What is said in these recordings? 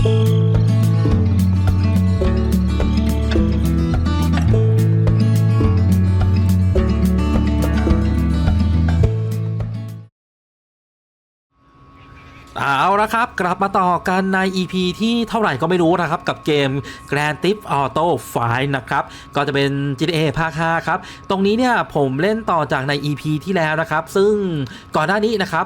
เอาละครับ กลับมาต่อกันใน EP ที่เท่าไหร่ก็ไม่รู้นะครับ กับเกม Grand Theft Auto 5นะครับ ก็จะเป็น GTA ภาค5ครับ ตรงนี้เนี่ยผมเล่นต่อจากใน EP ที่แล้วนะครับ ซึ่งก่อนหน้านี้นะครับ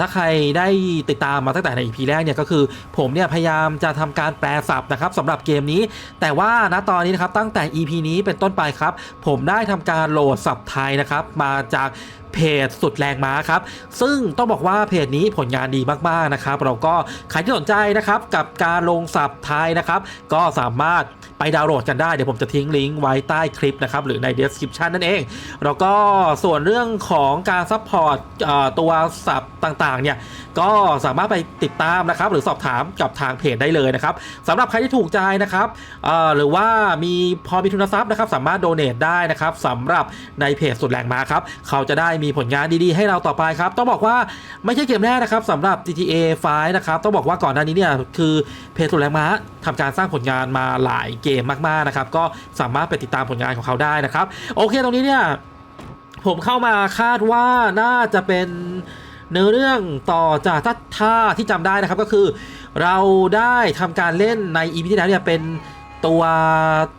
ถ้าใครได้ติดตามมาตั้งแต่ใน EP แรกเนี่ยก็คือผมเนี่ยพยายามจะทำการแปลศัพท์นะครับสำหรับเกมนี้ แต่ว่าณตอนนี้นะครับตั้งแต่ EP นี้เป็นต้นไปครับ ผมได้ทำการโหลดศัพท์ไทยนะครับมาจากเพจสุดแรงม้าครับ ซึ่งต้องบอกว่าเพจนี้ผลงานดีมาก ๆ นะครับ เราก็ใครที่สนใจนะครับกับการลงศัพท์ไทยนะครับก็สามารถไปดาวน์โหลดกันได้เดี๋ยวผมจะทิ้งลิงก์ไว้ใต้คลิปนะครับหรือใน description นั่นเอง แล้วก็ส่วนเรื่องของการซัพพอร์ตตัวศัพท์ต่างๆเนี่ยก็สามารถไปติดตามนะครับหรือสอบถามกับทางเพจได้เลยนะครับสำหรับใครที่ถูกใจนะครับหรือว่ามีพอมีทุนทรัพย์นะครับสามารถโดเน a ได้นะครับสำหรับในเพจสุดแรงมาครับเขาจะได้มีผลงานดีๆ ให้เราต่อไปครับต้องบอกว่าไม่ใช่เกมแรกนะครับสำหรับ GTA 5นะครับต้องบอกว่าก่อนหน้านี้เนี่ยคือเพจสุดแรงม้าทำการสร้างผลงานมาหลายเกมมากๆนะครับก็สามารถไปติดตามผลงานของเขาได้นะครับ โอเคตรงนี้เนี่ยผมเข้ามาคาดว่าน่าจะเป็นเนื้อเรื่องต่อจากท่าถ้าที่จำได้นะครับก็คือ เราได้ทำการเล่นในอีพีที่แล้วเนี่ยเป็น ตัว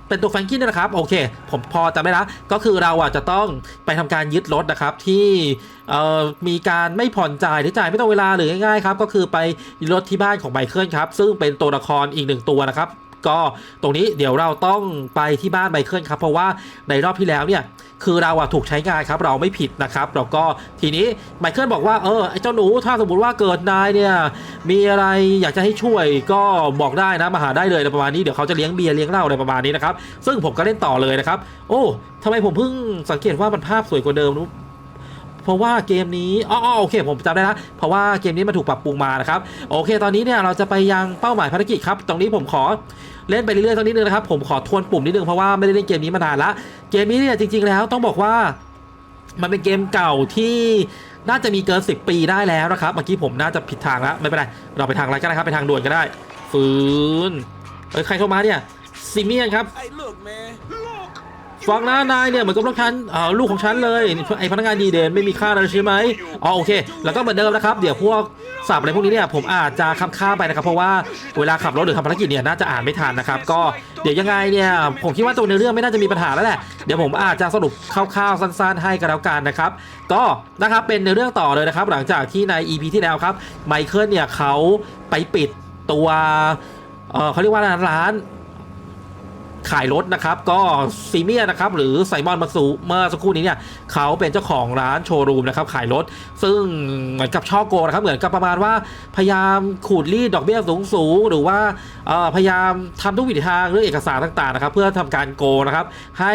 เป็นตัวแฟงกี้นี่นะครับโอเค ผมพอจำได้ละก็คือเราอะจะต้องไปทำการยึดรถนะครับที่เอ่อมีการไม่ผ่อนจ่ายหรือจ่ายไม่ต้องเวลาหรือง่ายๆครับก็คือไปรถที่บ้านของไมเคิลครับซึ่งเป็นตัวละครอีกหนึ่งตัวนะครับ ก็ตรงนี้เดี๋ยวเราต้องไปที่บ้านไมเคิลครับ เพราะว่าในรอบที่แล้วเนี่ยคือเราอะถูกใช้งานครับเราไม่ผิดนะครับแล้วก็ทีนี้ไมเคิลบอกว่าเออไอ้เจ้าหนูถ้าสมมติว่าเกิดนายเนี่ยมีอะไรอยากจะให้ช่วยก็บอกได้นะมาหาได้เลยอะประมาณนี้เดี๋ยวเขาจะเลี้ยงเบียร์เลี้ยงเหล้าอะไรประมาณนี้นะครับซึ่งผมก็เล่นต่อเลยนะครับ โอ้ทำไมผมเพิ่งสังเกตว่ามันภาพสวยกว่าเดิม เพราะว่าเกมนี้อ๋อออโอเค ผมจำได้ละเพราะว่าเกมนี้มันถูกปรับปรุงมานะครับ โอเค ตอนนี้เนี่ยเราจะไปยังเป้าหมายภารกิจครับ ตรงนี้ผมขอเล่นไปเรื่อยๆสักนิดนึงนะครับ ผมขอทวนปุ่มนิดนึงเพราะว่าไม่ได้เล่นเกมนี้มานานละ เกมนี้เนี่ยจริง ๆ แล้วต้องบอกว่ามันเป็นเกมเก่าที่น่าจะมีเกิน 10 ปีได้แล้วนะครับ เมื่อกี้ผมน่าจะผิดทางแล้วไม่เป็นไร เราไปทางอะไรก็ได้ครับ ไปทางด่วนก็ได้ฝืนเอ้ยใครเข้ามาเนี่ยซิเมียนครับ Hey, look. ฟังนะนายเนี่ยเหมือนกับลูกฉันเออลูกของฉันเลยไอพนักงานดีเด่นไม่มีค่าอะไรใช่ไหมอ๋อโอเค แล้วก็เหมือนเดิมนะครับเดี๋ยวพวกสับอะไรพวกนี้เนี่ยผมอาจจะค้ำข้าไปนะครับ เพราะว่าเวลาขับรถหรือทำภารกิจเนี่ยน่าจะอ่านไม่ทันนะครับ ก็เดี๋ยวยังไงเนี่ยผมคิดว่าตัวในเรื่องไม่น่าจะมีปัญหาแล้วแหละเดี๋ยวผมอาจจะสรุปคร่าวๆสั้นๆ ให้กันแล้วกันนะครับ ก็นะครับเป็นในเรื่องต่อเลยนะครับ หลังจากที่ใน EP ที่แล้วครับไมเคิลเนี่ยเขาไปปิดตัวเออเขาเรียกว่าร้าน ขายรถนะครับ ก็ซีเมียนะครับหรือไซมอนมาสูเมื่อสักครู่นี้เนี่ยเขาเป็นเจ้าของร้านโชว์รูมนะครับขายรถ ซึ่งเหมือนกับช่อโกงนะครับเหมือนกับประมาณว่าพยายามขูดรีดดอกเบี้ยสูงสูงหรือว่าพยายามทำทุกวิถีทางเรื่องเอกสารต่างๆนะครับเพื่อทำการโกงนะครับให้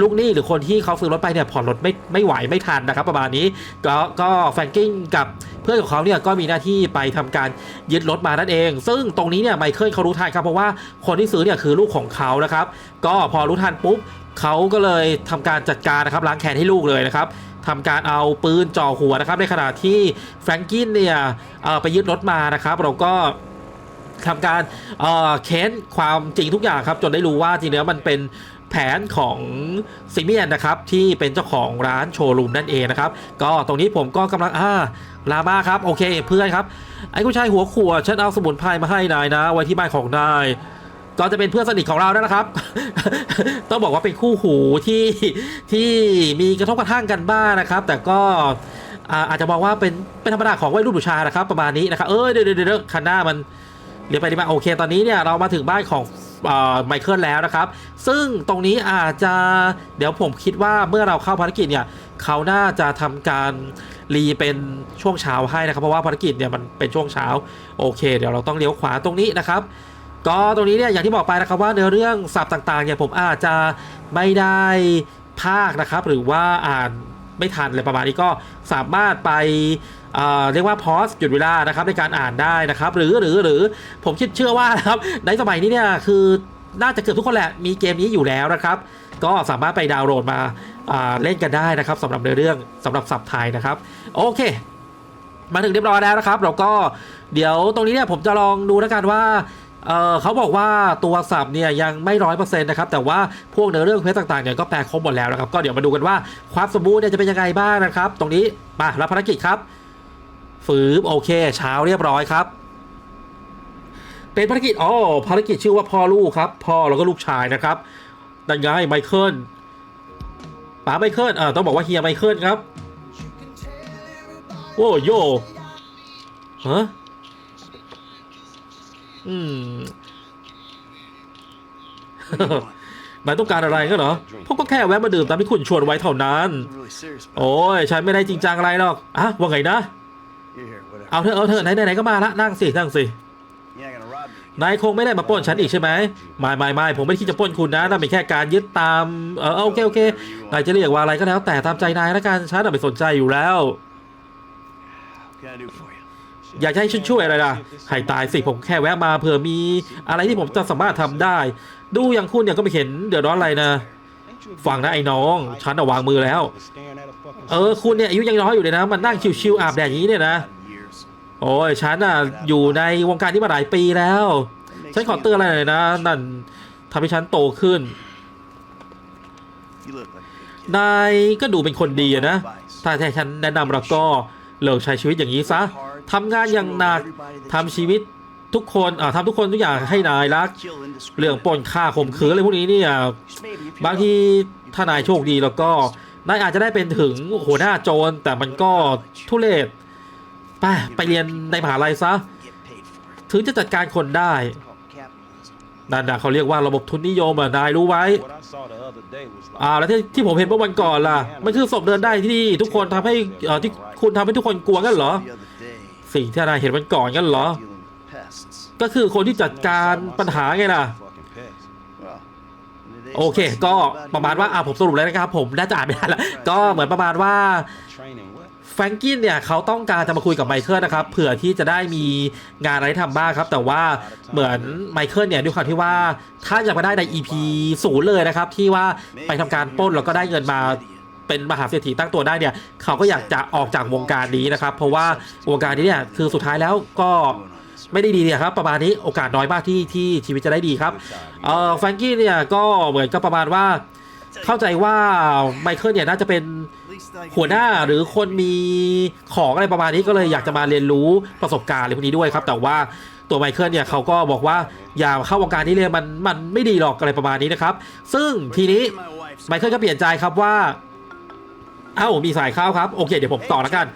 ลูกหนี้หรือคนที่เขาซื้อรถไปเนี่ยผ่อนรถไม่ไม่ไหวไม่ทันนะครับ ประมาณนี้ก็ก็แฟงกิ้งกับ พื่อนของเขาเนี่ยก็มีหน้าที่ไปทำการยึดรถมานั่นเอง ซึ่งตรงนี้เนี่ยไมเคิลเขารู้ทันครับเพราะว่าคนที่ซื้อเนี่ยคือลูกของเขานะครับ ก็พอรู้ทันปุ๊บเขาก็เลยทำการจัดการนะครับล้างแค้นให้ลูกเลยนะครับทำการเอาปืนจ่อหัวนะครับในขณะที่แฟรงกินเนี่ยไปยึดรถมานะครับเราก็ทำการเอ่อเค้นความจริงทุกอย่างครับ จนได้รู้ว่าจริงๆแล้วมันเป็น แผนของซิเมียนนะครับที่เป็นเจ้าของร้านโชว์รูมนั่นเองนะครับก็ตรงนี้ผมก็กำลังอ่าลามาครับโอเคเพื่อนครับไอ้ผู้ชายหัวขวดฉันเอาสมุนไพรมาให้นายนะ ไว้ที่บ้านของนายก็จะเป็นเพื่อนสนิทของเราแล้วนะครับ ต้องบอกว่าเป็นคู่หูที่ที่มีกระทบกระทั่งกันบ้างนะครับ แต่ก็อาจจะมองว่าเป็นเป็นธรรมดาของวัยรุ่นผู้ชายนะครับ ประมาณนี้นะครับ เอ้ยเดี๋ยวเดี๋ยวเดี๋ยวคันหน้ามัน เรียบไปดีมาโอเคตอนนี้เนี่ยเรามาถึงบ้านของไมเคิลแล้วนะครับ ซึ่งตรงนี้อาจจะเดี๋ยวผมคิดว่าเมื่อเราเข้าภารกิจเนี่ยเขาน่าจะทำการรีเป็นช่วงเช้าให้นะครับ เพราะว่าภารกิจเนี่ยมันเป็นช่วงเช้าโอเค เดี๋ยวเราต้องเลี้ยวขวาตรงนี้นะครับ ก็ตรงนี้เนี่ยอย่างที่บอกไปนะครับว่าเนื้อเรื่องศัพท์ต่างๆเนี่ยผมอาจจะไม่ได้ภาคนะครับ หรือว่าอ่าน ไม่ทันอะไรประมาณนี้ก็สามารถไปเเรียกว่าพอสหยุดเวลานะครับในการอ่านได้นะครับ หรือหรือหรือผมคิดเชื่อว่านะครับในสมัยนี้เนี่ยคือน่าจะเกือบทุกคนแหละมีเกมนี้อยู่แล้วนะครับ ก็สามารถไปดาวน์โหลดมาาเล่นกันได้นะครับสำหรับในเรื่องสำหรับศัพท์ไทยนะครับโอเค มาถึงเรียบร้อยแล้วนะครับ เราก็เดี๋ยวตรงนี้เนี่ยผมจะลองดูแล้วกันว่า เออเขาบอกว่าตัวสับเนี่ยยังไม่ร้อยเปอร์เซ็นต์นะครับแต่ว่าพวกเนื้อเรื่องเพชรต่างๆเนี่ยก็แปลครบหมดแล้วนะครับก็เดี๋ยวมาดูกันว่าความสมบูรณ์เนี่ยจะเป็นยังไงบ้างนะครับ ตรงนี้มารับภารกิจครับฝืบโอเค เช้าเรียบร้อยครับ เป็นภารกิจอ๋อภารกิจชื่อว่าพ่อลูกครับ พ่อแล้วก็ลูกชายนะครับนั่นไงไมเคิลป๋าไมเคิลเออต้องบอกว่าเฮียไมเคิลครับโอ้โยฮะ อืมนายต้องการอะไรก็เหรอพวกก็แค่แวะมาดื่มตามที่คุณชวนไว้เท่านั้น โอ้ยฉันไม่ได้จริงจังอะไรหรอกอะว่าไงนะ เอาเถอะเอาเถอะไหนไหนก็มาละนั่งสินั่งสินายคงไม่ได้มาปล้นฉันอีกใช่ไหมไม่ไม่ไม่ผมไม่ได้คิดจะปล้นคุณนะนั่นเป็นแค่การยึดตามเออโอเคโอเคนายจะเรียกว่าอะไรก็แล้วแต่ตามใจนายล้วกันฉันไม่สนใจอยู่แล้ว อยากให้ฉันช่วยอะไรล่ะให้ตายสิผมแค่แวะมาเผื่อมี อะไรที่ผมจะสามารถทำได้ ดูอย่างคุณเนี่ยก็ไม่เห็นเดือดร้อนอะไรนะฟังนะไอ้น้อง ฉันน่ะวางมือแล้ว เออคุณเนี่ยอายุยังน้อยอยู่เลยนะมันนั่งชิวๆอาบแดดอย่างนี้เนี่ยนะโอ้ยฉันน่ะอยู่ในวงการนี้มาหลายปีแล้ว ฉันขอเตือนอะไรหน่อยนะ นั่นทำให้ฉันโตขึ้นนายก็ดูเป็นคนดีนะ ถ้าให้ฉันแนะนำเราก็เลิกใช้ชีวิตอย่างนี้ซะ ทำงานอย่างหนักทำชีวิตทุกคนอ่าทำทุกคนทุกอย่างให้นายรัก เรื่องปล้นฆ่าข่มขืนอะไรพวกนี้เนี่ยบางทีถ้านายโชคดีแล้วก็นายอาจจะได้เป็นถึงหัวหน้าโจรแต่มันก็ทุเลศไปไปเรียนในมหาลัยซะ ถึงจะจัดการคนได้นั่นนะเขาเรียกว่าระบบทุนนิยมอะนายรู้ไว้ อ่าแล้วที่ที่ผมเห็นเมื่อวันก่อนล่ะ มันคือศพเดินได้ที่ทุกคนทำให้อ่อที่คุณทำให้ทุกคนกลัวกันเหรอ สิ่งที่นายเห็นมันก่อนกันเหรอ ก็คือคนที่จัดการปัญหาไงล่ะ โอเค ก็ประมาณว่าอ่าผมสรุปแล้วนะครับ ผมน่าจะอ่านไม่ทันแล้วก็เหมือนประมาณว่าแฟรงกินเนี่ยเขาต้องการจะมาคุยกับไมเคิลนะครับเผื่อที่จะได้มีงานอะไรทำบ้างครับ แต่ว่าเหมือนไมเคิลเนี่ยด้วยความที่ว่าถ้าอยากมาได้ใน EP ศูนย์เลยนะครับ ที่ว่าไปทำการปล้นแล้วก็ได้เงินมา เป็นมหาเศรษฐีตั้งตัวได้เนี่ยเขาก็อยากจะออกจากวงการนี้นะครับ เพราะว่าวงการนี้เนี่ยคือสุดท้ายแล้วก็ไม่ได้ดีเนี่ยครับประมาณนี้โอกาสน้อยมากที่ที่ชีวิตจะได้ดีครับเอ่อแฟรงกี้เนี่ยก็เหมือนกับประมาณว่าเข้าใจว่าไมเคิลเนี่ยน่าจะเป็นหัวหน้าหรือคนมีของอะไรประมาณนี้ก็เลยอยากจะมาเรียนรู้ประสบการณ์อะไรพวกนี้ด้วยครับ แต่ว่าตัวไมเคิลเนี่ยเขาก็บอกว่าอย่าเข้าวงการนี้เลยมันมันไม่ดีหรอกอะไรประมาณนี้นะครับ ซึ่งทีนี้ไมเคิลก็เปลี่ยนใจครับว่า เอ้ามีสายข้าวครับ โอเค เดี๋ยวผมต่อแล้วกัน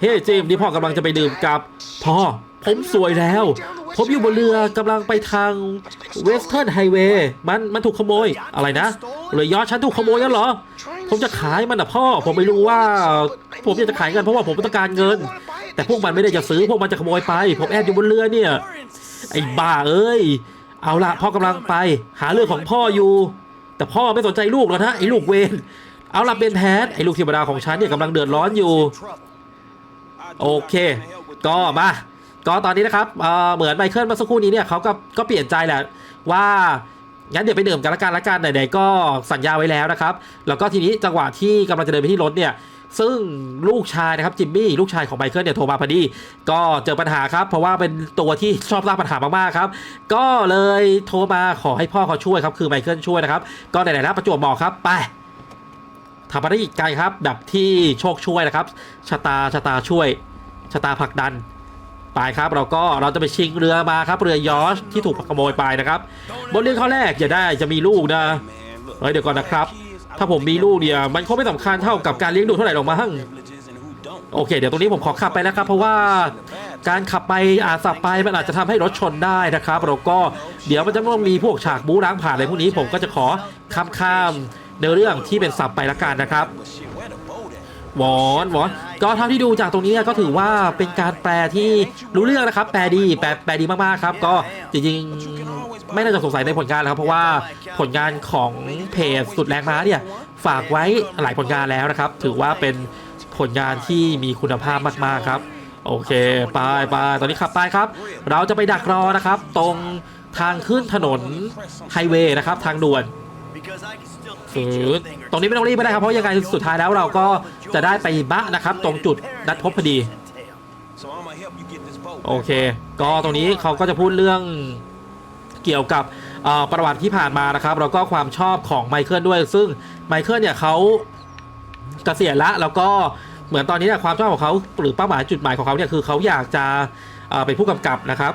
เฮ้ยจิมนี่พ่อกำลังจะไปดื่มกับ พ่อ ผมสวยแล้ว ผมอยู่บนเรือกำลังไปทางเวสเทิร์นไฮเวย์มันมันถูกขโมยอะไรนะเรือยอชฉันถูกขโมยกันเหรอ ผมจะขายมันนะพ่อ ผมไม่รู้ว่า ผมอยากจะขายกันเพราะว่าผมต้องการเงิน แต่พวกมันไม่ได้จะซื้อพวกมันจะขโมยไป ผมแอบอยู่บนเรือเนี่ยไอ้บ้าเอ้ยเอาละพ่อกำลังไป หาเรื่องของพ่ออยู่ แต่พ่อไม่สนใจลูกแล้วนะไอ้ลูกเวน เอาล่ะเป็นแพทไอ้ลูกเทวดาของฉันเนี่ยกำลังเดือดร้อนอยู่ โอเค ก็มาก็ตอนนี้นะครับเเหมือนไมเคิลเมื่อสักครู่นี้เนี่ยเขาก็ก็เปลี่ยนใจแหละว่างั้นเดี๋ยวไปดื่มกันละกันละกันไหนๆก็สัญญาไว้แล้วนะครับ แล้วก็ทีนี้จังหวะที่กำลังจะเดินไปที่รถเนี่ย ซึ่งลูกชายนะครับจิมมี่ลูกชายของไมเคิลเนี่ยโทรมาพอดี ก็เจอปัญหาครับ เพราะว่าเป็นตัวที่ชอบสร้างปัญหามากๆครับ ก็เลยโทรมาขอให้พ่อเขาช่วยครับคือไมเคิลช่วยนะครับ ก็ไหนๆแล้วประจวบเหมาะครับไป ทำภารกิจกันครับแบบที่โชคช่วยนะครับชะตาชะตาช่วยชะตาผลักดันไปครับเราก็เราจะไปชิงเรือมาครับเรือยอชที่ถูกขโมยไปนะครับบนเรือข้อแรกอย่าได้จะมีลูกนะเฮ้ยเดี๋ยวก่อนนะครับ ถ้าผมมีลูกเนี่ยมันคงไม่สำคัญเท่ากับการเลี้ยงดูเท่าไหร่หรอกมั้งโอเค เดี๋ยวตรงนี้ผมขอขับไปนะครับเพราะว่าการขับไปอาจสับไปมันอาจจะทำให้รถชนได้นะครับเราก็เดี๋ยวมันจะต้องมีพวกฉากบู๊ล้างผ่านอะไรพวกนี้ผมก็จะขอข้ามข้ามๆ เนื้อเรื่องที่เป็นสับไปละกันนะครับวอนวอนก็เท่าที่ดูจากตรงนี้ก็ถือว่าเป็นการแปลที่รู้เรื่องนะครับ แปลดีแปลแปลดีมากๆครับ ก็จริงๆไม่น่าจะสงสัยในผลงานแล้วครับ เพราะว่าผลงานของเพจสุดแรงม้าเนี่ยฝากไว้หลายผลงานแล้วนะครับ ถือว่าเป็นผลงานที่มีคุณภาพมากๆครับ โอเคไปไปตอนนี้ขับไปครับ เราจะไปดักรอนะครับ ตรงทางขึ้นถนนไฮเวย์นะครับ ทางด่วน because I can still ฝื teach you ด a thing or ตรงนี้ไม่ต้องรีบไม่ได้ครับ เพราะยังไงสุดท้ายแล้วเราก็จะได้ไปบะนะครับ ตรงจุดนัดพบพอดี โอเค ก็ตรงนี้เขาก็จะพูดเรื่องเกี่ยวกับประวัติที่ผ่านมานะครับ แล้วก็ความชอบของไมเคิลด้วย ซึ่งไมเคิลเนี่ยเขาเกษียณละแล้วก็เหมือนตอนนี้เนี่ยความชอบของเขาหรือเป้าหมายจุดหมายของเขาเนี่ยคือเขาอยากจะเอ่อเป็นผู้กำกับนะครับ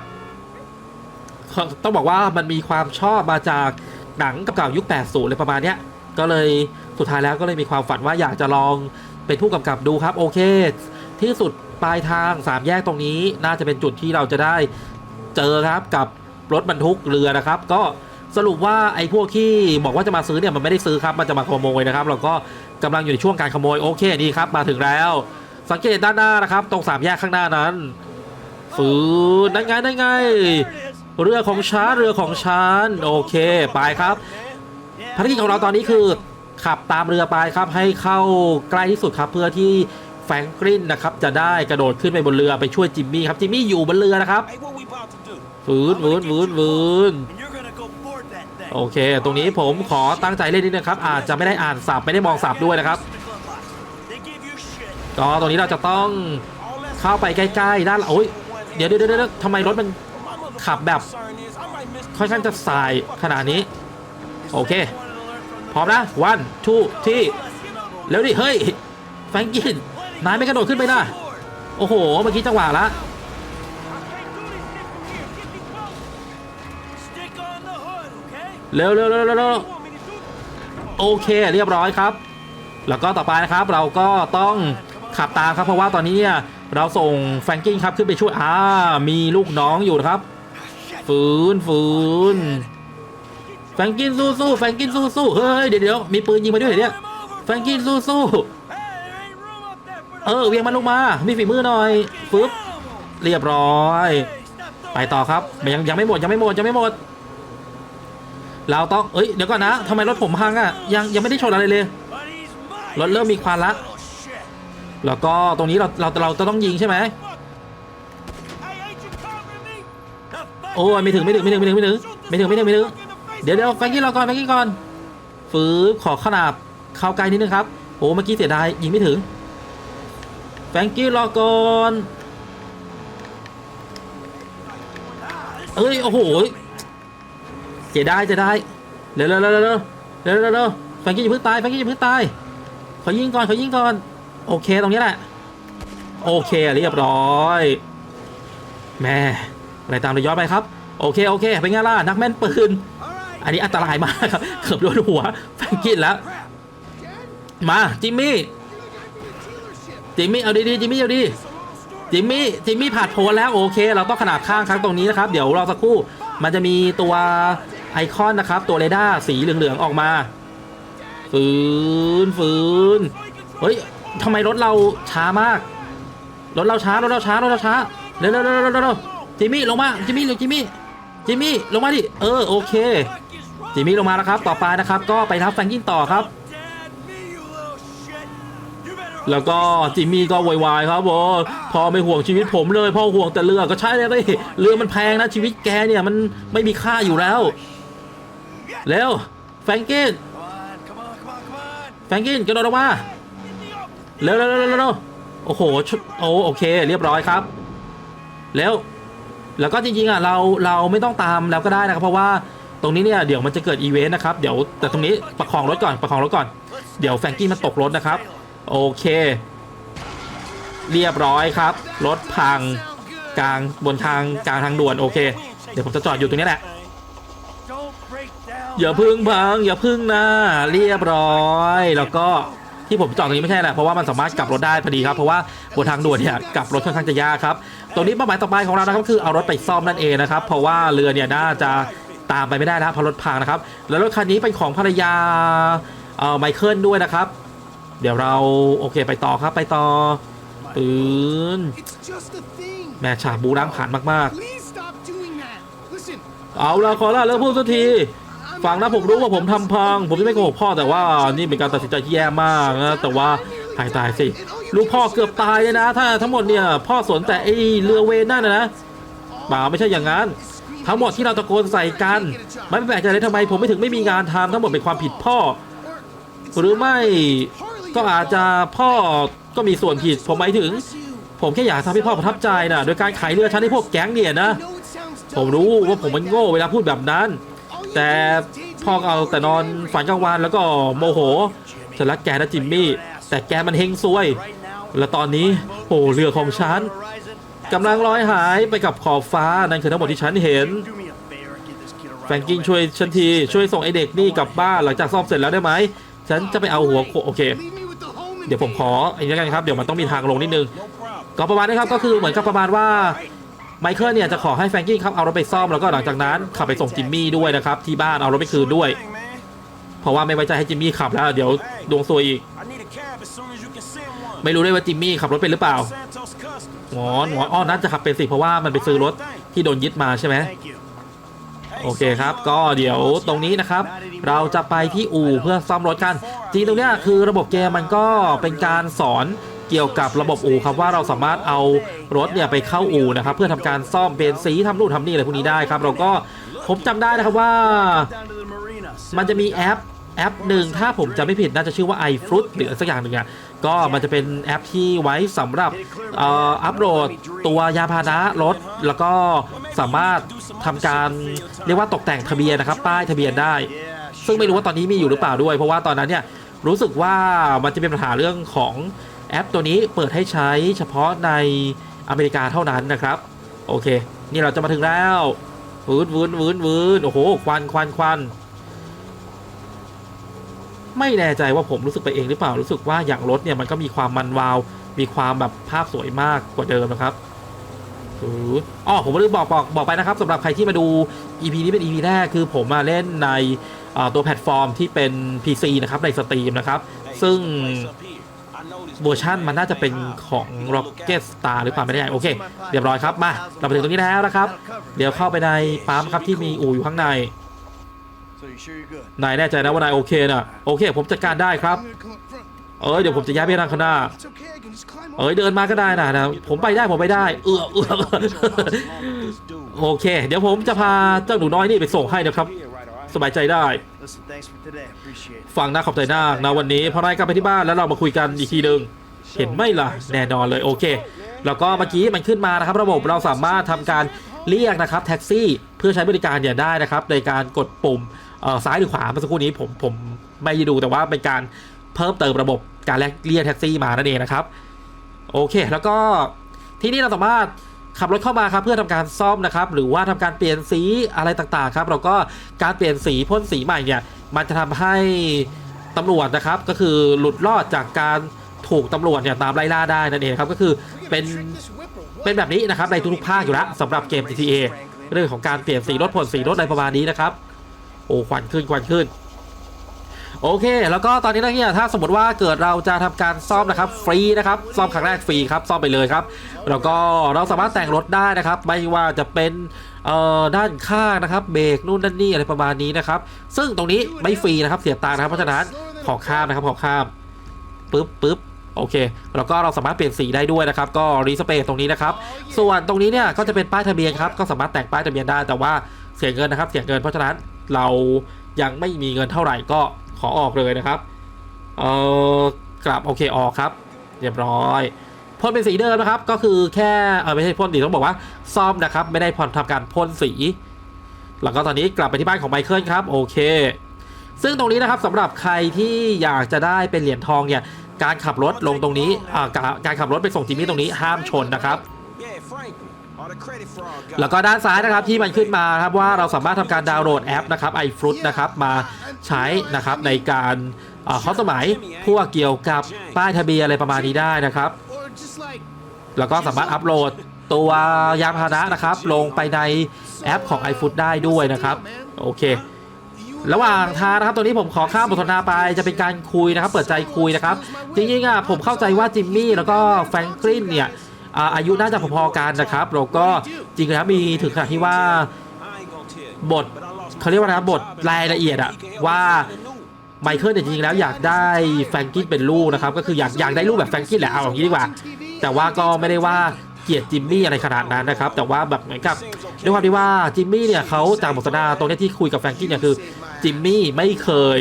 ต้องบอกว่ามันมีความชอบมาจากหนังกับเก่ายุค 80 เลยประมาณเนี้ย ก็เลยสุดท้ายแล้วก็เลยมีความฝันว่าอยากจะลองเป็นผู้กำกับดูครับโอเค ที่สุดปลายทางสามแยกตรงนี้ น่าจะเป็นจุดที่เราจะได้เจอครับกับรถบรรทุกเรือนะครับ ก็สรุปว่าไอ้พวกที่บอกว่าจะมาซื้อเนี่ยมันไม่ได้ซื้อครับมันจะมาขโมยนะครับเราก็กำลังอยู่ในช่วงการขโมยโอเคนี่ครับมาถึงแล้ว สังเกตด้านหน้านะครับตรงสามแยกข้างหน้านั้นฝืนนั่นไงนั่นไงเรือของฉันเรือของฉันโอเค ไปครับ ภารกิจของเราตอนนี้คือขับตามเรือไปครับให้เข้าใกล้ที่สุดครับเพื่อที่แฟรงกลินนะครับจะได้กระโดดขึ้นไปบนเรือไปช่วยจิมมี่ครับจิมมี่อยู่บนเรือนะครับ Hey, what we about to do? ฝืนฝืนฝืนฝืน And you're gonna go board that thing. โอเค ตรงนี้ผมขอตั้งใจเล่นนิดนึงครับ อาจจะไม่ได้อ่านสับไม่ได้มองสับด้วยนะครับ They give you shit. ก็ตรงนี้เราจะต้อง All that เข้าไปใกล้ๆด้านโอ้ยเดี๋ยวเดี๋ยวเดี๋ยวเดี๋ยวทำไมรถมัน my mother ขับแบบ concern is I might miss ค่อนข้างจะสายขนาดนี้ โอเค พร้อมนะวันทูที่เร็วดิ เฮ้ย แฟงกิน นายไม่กระโดดขึ้นไปนะ โอ้โห เมื่อกี้จังหวะละเร็วเร็วเร็วเร็วเร็วโอเค เรียบร้อยครับ แล้วก็ต่อไปนะครับ เราก็ต้องขับตามครับ เพราะว่าตอนนี้เนี่ยเราส่งแฟรงกิ้งครับขึ้นไปช่วย อ่า มีลูกน้องอยู่นะครับ ฝืนฝืน แฟรงกินสู้สู้แฟรงกินสู้สู้เฮ้ยเดี๋ยวเดี๋ยวมีปืนยิงมาด้วยเหรอเนี่ยแฟรงกินสู้สู้เออเวียงมันลงมา มีฝีมือหน่อยฟึบเรียบร้อย ไปต่อครับยังยังไม่หมดยังไม่หมดยังไม่หมด เราต้องเอ้ยเดี๋ยวก่อนนะทำไมรถผมพังอะยังยังไม่ได้ชนอะไรเลยรถเริ่มมีควันละแล้วก็ตรงนี้เราเราเราจะต้องยิงใช่ไหมโอ้ยไม่ถึงไม่ถึงไม่ถึงไม่ถึงไม่ถึงไม่ถึงไม่ถึงไม่ถึง เดี๋ยวเดี๋ยวแฟงกี้รอก่อนแฟงกี้ก่อนฝืบขอขนาบเข้าไกลนิดนึงครับโอ้เมื่อกี้เสียดายยิงไม่ถึงแฟงกี้รอก่อนเอ้ยโอ้โหเสียดายเสียดายเร็วเร็วเร็วเร็วเร็วเร็วแฟงกี้อย่าเพิ่งตายแฟงกี้อย่าเพิ่งตายขอยิงก่อนขอยิงก่อนโอเคตรงนี้แหละโอเคเรียบร้อยแม่อะไรตามระยอดไปครับ โอเคโอเคเป็นไงล่ะนักแม่นปืน อันนี้อันตรายมากครับเกือบโดนหัวแฟงกินแล้ว มาจิมมี่จิมมี่เอาดีๆจิมมี่เอาดีจิมมี่จิมมี่ผ่านโพลแล้วโอเค เราต้องขนาดข้างครั้งตรงนี้นะครับ เดี๋ยวรอสักครู่มันจะมีตัวไอคอนนะครับ ตัวเรดาร์สีเหลืองๆออกมา ฝืนฝืนเฮ้ยทำไมรถเราช้ามาก รถเราช้ารถเราช้ารถเราช้าเร็วเร็วเร็วเร็วเร็วจิมมี่ลงมาจิมมี่เร็วจิมมี่จิมมี่ลงมาดิเออโอเค จิมมี่ลงมาแล้วครับ ต่อไปนะครับ ก็ไปรับแฟรงกินต่อครับ แล้วก็จิมมี่ก็โวยวายครับโอ้พ่อไม่ห่วงชีวิตผมเลยพ่อห่วงแต่เรือก็ใช่เลย เรือมันแพงนะชีวิตแกเนี่ยมันไม่มีค่าอยู่แล้วเร็วแฟรงกินแฟรงกินกระโดดออกมาเร็วเร็วเร็วเร็วโอ้โหชุดโอ้โอเค เรียบร้อยครับเร็วแล้วก็จริงๆอะเราเราไม่ต้องตามแล้วก็ได้นะครับเพราะว่า ตรงนี้เนี่ยเดี๋ยวมันจะเกิดอีเวนต์นะครับ เดี๋ยวแต่ตรงนี้ประคองรถก่อนประคองรถก่อน เดี๋ยวแฟรงกี้มันตกรถนะครับ โอเค เรียบร้อยครับ รถพังกลางบนทางกลางทางด่วนโอเค เดี๋ยวผมจะจอดอยู่ตรงนี้แหละ อย่าพึ่งพังอย่าพึ่งนะเรียบร้อย แล้วก็ที่ผมจอดตรงนี้ไม่ใช่แหละเพราะว่ามันสามารถกลับรถได้พอดีครับเพราะว่าบนทางด่วนเนี่ยกลับรถค่อนข้างจะยากครับตรงนี้เป้าหมายต่อไปของเรานะครับคือเอารถไปซ่อมนั่นเองนะครับ เพราะว่าเรือเนี่ยน่าจะ ตามไปไม่ได้แล้วเพราะรถพังนะครับ แล้วรถคันนี้เป็นของภรรยาเอ่อไมเคิลด้วยนะครับ เดี๋ยวเราโอเคไปต่อครับไปต่อปืนแม่ฉากบูรังผ่านมากๆ เอาละขอละเลิกพูดสักทีฟังนะผมรู้ว่าผมทำพัง ผมจะไม่โกหกพ่อแต่ว่านี่เป็นการตัดสินใจที่แย่มากนะแต่ว่าหายตายสิลูกพ่อเกือบตายเลยนะ ถ้าทั้งหมดเนี่ย พ่อสนแต่ไอเรือเวนนั่นนะนะเปล่าไม่ใช่อย่างนั้น ทั้งหมดที่เราตะโกนใส่กันไม่แปลกใจเลยทำไมผมไม่ถึงไม่มีงานทำทั้งหมดเป็นความผิดพ่อ หรือไม่ก็อาจจะพ่อก็มีส่วนผิดผมหมายถึง ผมแค่อยากทำให้พ่อประทับใจนะโดยการขายเรือฉันให้พวกแก๊งเนี่ยนะ ผมรู้ว่าผมมันโง่เวลาพูดแบบนั้น แต่พ่อเอาแต่นอนฝันกลางวันแล้วก็โมโหฉันรักแกนะจิมมี่แต่แกมันเฮงซวย และตอนนี้โอ้เรือของฉัน กำลังลอยหายไปกับขอบฟ้านั่นคือทั้งหมดที่ฉันเห็น แฟรงกิ้งช่วยฉันที ช่วยส่งไอเด็กนี่กลับบ้านหลังจากซ่อมเสร็จแล้วได้ไหม ฉันจะไปเอาหัวโอเค เดี๋ยวผมขออันนี้กันครับ เดี๋ยวมันต้องมีทางลงนิดนึง ก็ประมาณนี้ครับ ก็คือเหมือนกับประมาณว่าไมเคิลเนี่ยจะขอให้แฟรงกิ้งครับเอารถไปซ่อมแล้วก็หลังจากนั้นขับไปส่งจิมมี่ด้วยนะครับที่บ้านเอารถไปคืนด้วย เพราะว่าไม่ไว้ใจให้จิมมี่ขับแล้วเดี๋ยวดวงซวยอีก ไม่รู้ด้วยว่าจิมมี่ขับรถเป็นหรือเปล่าหงอนหงอนอ้อน่าจะขับเป็นสิเพราะว่ามันไปซื้อรถที่โดนยึดมาใช่ไหมโอเคครับ ก็เดี๋ยวตรงนี้นะครับ เราจะไปที่อู่เพื่อซ่อมรถกันจริงตรงเนี้ยคือระบบเกมมันก็เป็นการสอนเกี่ยวกับระบบอู่ครับว่าเราสามารถเอารถเนี่ยไปเข้าอู่นะครับ เพื่อทำการซ่อมเปลี่ยนสีทำนู่นทำนี่อะไรพวกนี้ได้ครับ เราก็ผมจำได้นะครับว่า มันจะมีแอปแอปหนึ่งถ้าผมจะไม่ผิดน่าจะชื่อว่า iFruit หรืออะไรสักอย่างหนึ่งอะก็มันจะเป็นแอปที่ไว้สำหรับอัปโหลดตัวยาพาหนะรถ แล้วก็สามารถทำการเรียกว่าตกแต่งทะเบียนนะครับ ป้ายทะเบียนได้ ซึ่งไม่รู้ว่าตอนนี้มีอยู่หรือเปล่าด้วย เพราะว่าตอนนั้นเนี่ยรู้สึกว่ามันจะเป็นปัญหาเรื่องของแอปตัวนี้เปิดให้ใช้เฉพาะในอเมริกาเท่านั้นนะครับ โอเค นี่เราจะมาถึงแล้ววืนวืนวืนวืนโอ้โหควันควันควัน ไม่แน่ใจว่าผมรู้สึกไปเองหรือเปล่ารู้สึกว่าอย่างรถเนี่ยมันก็มีความมันวาว มีความแบบภาพสวยมากกว่าเดิมนะครับอืออ๋อผมลืมบอกบอกบอกไปนะครับสำหรับใครที่มาดู EP นี้เป็น EP แรกคือผมมาเล่นในตัวแพลตฟอร์มที่เป็น PC นะครับในสตรีมนะครับ ซึ่งเวอร์ชันมันน่าจะเป็นของ Rocket Star หรือเปล่าไม่แน่ใจโอเค เรียบร้อยครับ มา เราไปถึงตรงนี้แล้วนะครับ เดี๋ยวเข้าไปในปั๊มครับที่มีอู่อยู่ข้างใน นายแน่ใจนะว่านายโอเคนะโอเค ผมจัดการได้ครับ เอ้ยเดี๋ยวผมจะย้ายไปทางข้างหน้า เอ้ย over. เดินมาก็ได้นะนะผมไปได้ผมไปได้ เออเออเอโอเค เดี๋ยวผมจะพาเจ้าหนูน้อยนี่ไปส่งให้นะครับ สบายใจได้ฟังนะขอบใจมานะวันนี้พอนายกลับไปที่บ้านแล้วเรามาคุยกันอีกทีหนึ่งเห็นไหมล่ะแน่นอนเลยโอเค แล้วก็เมื่อกี้มันขึ้นมานะครับ ระบบเราสามารถทำการเรียกนะครับแท็กซี่เพื่อใช้บริการเนี่ยได้นะครับ ในการกดปุ่ม ซ้ายหรือขวาเมื่อสักครู่นี้ผมผมไม่ได้ดูแต่ว่าเป็นการเพิ่มเติมระบบการเรียกแท็กซี่มานั่นเองนะครับ โอเค แล้วก็ที่นี่เราสามารถขับรถเข้ามาครับเพื่อทำการซ่อมนะครับ หรือว่าทำการเปลี่ยนสีอะไรต่างๆครับแล้วก็การเปลี่ยนสีพ่นสีใหม่เนี่ยมันจะทำให้ตำรวจนะครับ ก็คือหลุดรอดจากการถูกตำรวจเนี่ยตามไล่ล่าได้นั่นเองครับก็คือเป็นเป็นแบบนี้นะครับในทุกๆภาคอยู่แล้วสำหรับเกม GTA เรื่องของการเปลี่ยนสีรถพ่นสีรถอะไรประมาณนี้นะครับ อ้ควันขึ้นควันขึ้น โอเค แล้วก็ตอนนี้นะเนี่ยถ้าสมมติว่าเกิดเราจะทำการซ่อมนะครับ ฟรีนะครับซ่อมครั้งแรกฟรีครับซ่อมไปเลยครับ แล้วก็เราสามารถแต่งรถได้นะครับ ไม่ว่าจะเป็นเอ่อด้านข้างนะครับเบรกนู่นนั่นนี่อะไรประมาณนี้นะครับ ซึ่งตรงนี้ไม่ฟรีนะครับเสียตังค์นะครับเพราะฉะนั้นขอข้ามนะครับขอข้ามปึ๊บปึ๊บโอเค แล้วก็เราสามารถเปลี่ยนสีได้ด้วยนะครับ ก็รีสเปซตรงนี้นะครับ ส่วนตรงนี้เนี่ยก็จะเป็นป้ายทะเบียนครับ ก็สามารถแต่งป้ายทะเบียนได้ แต่ว่าเสียเงินนะครับ เสียเงิน เพราะฉะนั้น เรายังไม่มีเงินเท่าไหร่ก็ขอออกเลยนะครับ เออกลับโอเคออกครับเรียบร้อยพ่นเป็นสีเดิมนะครับ ก็คือแค่เออไม่ใช่พ่นดิต้องบอกว่าซ่อมนะครับ ไม่ได้พอนทำการพ่นสีแล้วก็ตอนนี้กลับไปที่บ้านของไมเคิลครับโอเค ซึ่งตรงนี้นะครับสำหรับใครที่อยากจะได้เป็นเหรียญทองเนี่ยการขับรถลงตรงนี้อ่าการการขับรถไปส่งจิมมี่ตรงนี้ห้ามชนนะครับ แล้วก็ด้านซ้ายนะครับที่มันขึ้นมาครับว่าเราสามารถทำการดาวน์โหลดแอปนะครับ iFruit นะครับมาใช้นะครับในการเข้อสมัยพวกเกี่ยวกับป้ายทะเบียนอะไรประมาณนี้ได้นะครับ แล้วก็สามารถอัปโหลดตัวยานพาหนะนะครับ ลงไปในแอปของ iFood ได้ด้วยนะครับ โอเค ระหว่างทางนะครับตัวนี้ผมขอข้ามบทสนทนาไปจะเป็นการคุยนะครับ เปิดใจคุยนะครับ จริงๆอะผมเข้าใจว่าจิมมี่แล้วก็แฟรงคลินเนี่ย อายุน่าจะพอๆกันนะครับแล้วก็จริงๆแล้วมีถึงขนาดที่ว่าบทเขาเรียกว่านะบทรายละเอียดอะว่าไมเคิลเนี่ยจริงๆแล้วอยากได้แฟรงกินเป็นลูกนะครับ ก็คืออยากอยากได้ลูกแบบแฟรงกินแหละเอาอย่างนี้ดีกว่า แต่ว่าก็ไม่ได้ว่าเกลียดจิมมี่อะไรขนาดนั้นนะครับ แต่ว่าแบบเหมือนกับด้วยความที่ว่าจิมมี่เนี่ยเขาจากบทสนทนาตรงนี้ที่คุยกับแฟรงกินเนี่ยคือจิมมี่ไม่เคย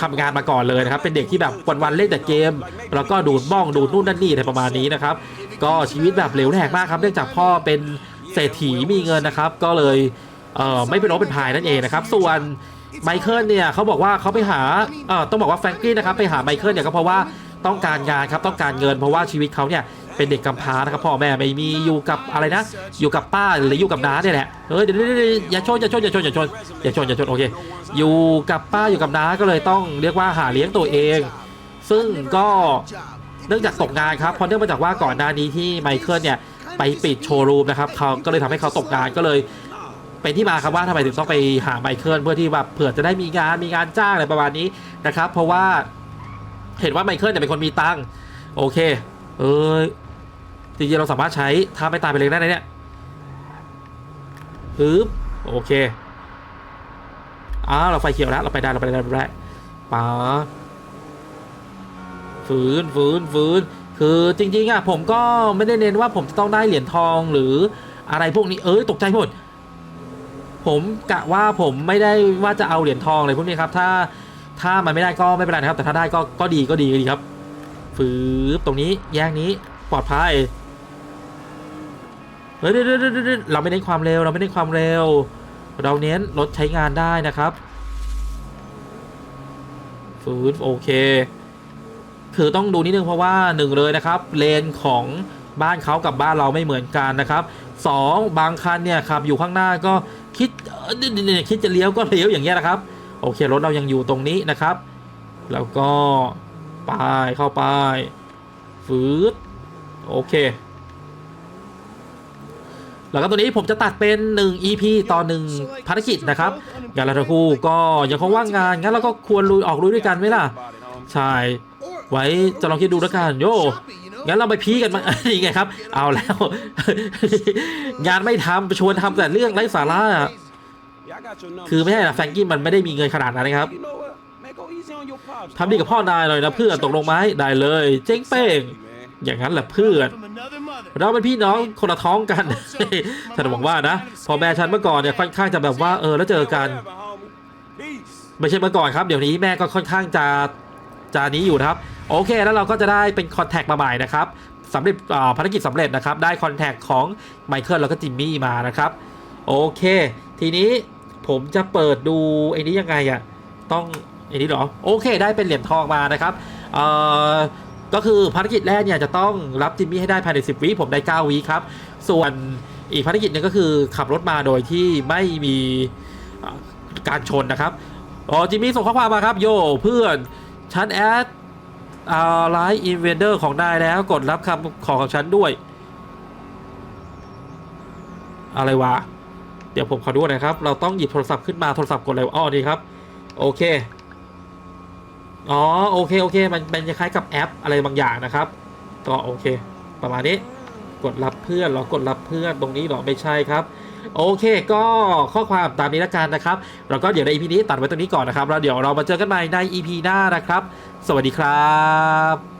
ทำงานมาก่อนเลยนะครับ เป็นเด็กที่แบบวันๆเล่นแต่เกม แล้วก็ดูดบ้องดูดนู่นนั่นนี่อะไรประมาณนี้นะครับ ก็ชีวิตแบบเหลวแหลกมากครับ เนื่องจากพ่อเป็นเศรษฐีมีเงินนะครับ ก็เลยเออไม่เป็นรบเป็นพายนั่นเองนะครับ ส่วนไมเคิลเนี่ยเขาบอกว่าเขาไปหาเออต้องบอกว่าแฟรงกี้นะครับไปหาไมเคิลเนี่ยก็เพราะว่าต้องการงานครับต้องการเงินเพราะว่าชีวิตเขาเนี่ย เป็นเด็กกำพร้านะครับพ่อแม่ไม่มีอยู่กับอะไรนะ อยู่กับป้าหรืออยู่กับน้าเนี่ยแหละเฮ้ยเดี๋ยวเดี๋ยวเดี๋ยวอย่าชนอย่าชนอย่าชนอย่าชนอย่าชนอย่าชนโอเคอยู่กับป้าอยู่กับน้าก็เลยต้องเรียกว่าหาเลี้ยงตัวเอง ซึ่งก็เนื่องจากตกงานครับเพราะเนื่องมาจากว่าก่อนหน้านี้ที่ไมเคิลเนี่ยไปปิดโชว์รูมนะครับเขาก็เลยทำให้เขาตกงานก็เลยเป็นที่มาครับว่าทำไมถึงต้องไปหาไมเคิลเพื่อที่แบบเผื่อจะได้มีงานมีงานจ้างอะไรประมาณนี้นะครับ เพราะว่าเห็นว่าไมเคิลเนี่ยเป็นคนมีตังค์โอเค เออ จริงๆเราสามารถใช้ท่าไม่ตายไปเลยได้นะเนี่ยฮึบโอเคอ้าเราไฟเขียวแล้วเราไปได้เราไปได้เราไปได้ป๋าฝืนฝืนฝืนคือจริงๆอะผมก็ไม่ได้เน้นว่าผมจะต้องได้เหรียญทองหรืออะไรพวกนี้เอ้ยตกใจหมดผมกะว่าผมไม่ได้ว่าจะเอาเหรียญทองอะไรพวกนี้ครับ ถ้าถ้ามันไม่ได้ก็ไม่เป็นไรนะครับ แต่ถ้าได้ก็ก็ดีก็ดีก็ดีครับฝืบตรงนี้แยกนี้ปลอดภัย ฮ้ยเดี๋ยวเราไม่เน้นความเร็วเราไม่เน้นความเร็ว เราเน้นรถใช้งานได้นะครับฝืนโอเค คือต้องดูนิดนึงเพราะว่าหนึ่งเลยนะครับเลนของบ้านเขากับบ้านเราไม่เหมือนกันนะครับสองบางคันเนี่ยขับอยู่ข้างหน้าก็คิดคิดจะเลี้ยวก็เลี้ยวอย่างเงี้ยนะครับ โอเครถเรายังอยู่ตรงนี้นะครับ แล้วก็ไปเข้าไปฟืดโอเค แล้วก็ตัวนี้ผมจะตัดเป็น 1 EP ต่อ 1 ภารกิจนะครับงานเราทั้งคู่ก็ยังคงว่างงาน งั้นเราก็ควรลุยออกลุยด้วยกันไหมล่ะ ใช่ ไว้จะลองคิดดูแล้วกันโยงั้นเราไปพีกันมานี่ไงครับ เอาแล้ว งานไม่ทำไปชวนทำแต่เรื่องไร้สาระคือไม่ใช่นะแฟรงกี้มันไม่ได้มีเงินขนาดนั้นนะครับทำดีกับพ่อนายเลยนะเพื่อนตกลงไหมได้เลย เจ๊งเป้งอย่างนั้นแหละเพื่อน เราเป็นพี่น้องคนละท้องกันฉันบอกว่านะพอแม่ฉันเมื่อก่อนเนี่ยค่อนข้างจะแบบว่าเออแล้วเจอกัน Whatever, homie. Peace. ไม่ใช่เมื่อก่อนครับ เดี๋ยวนี้แม่ก็ค่อนข้างจะจะนี้อยู่นะครับ โอเค แล้วเราก็จะได้เป็นคอนแทคมาใหม่นะครับสำเร็จอ่าภารกิจสำเร็จนะครับ ได้คอนแทคของไมเคิลแล้วก็จิมมี่มานะครับ โอเค ทีนี้ผมจะเปิดดูไอ้นี้ยังไงอะต้องไอ้นี้เหรอ โอเค ได้เป็นเหรียญทองมานะครับ เอ่อ ก็คือภารกิจแรกเนี่ยจะต้องรับจิมมี่ให้ได้ภายใน 10 วิผมได้ 9 วิครับ ส่วนอีกภารกิจหนึงก็คือขับรถมาโดยที่ไม่มีการชนนะครับอ๋อจิมมี่ส่งข้อความมาครับ โยเพื่อนฉันแอดอ่าไลน์อินเวนเดอร์ของนายแล้วกดรับคำขอของฉันด้วย อะไรวะ เดี๋ยวผมขอดูนะครับ เราต้องหยิบโทรศัพท์ขึ้นมาโทรศัพท์กดอะไรอ๋อนี่ครับ โอเค อ๋อโอเคโอเค มันเป็นคล้ายกับแอปอะไรบางอย่างนะครับก็โอเค ประมาณนี้กดรับเพื่อนหรอกดรับเพื่อนตรงนี้หรอไม่ใช่ครับ โอเคก็ข้อความตามนี้ละกันนะครับแล้วก็เดี๋ยวใน EP นี้ตัดไว้ตรงนี้ก่อนนะครับแล้วเดี๋ยวเรามาเจอกันใหม่ใน EP หน้านะครับ สวัสดีครับ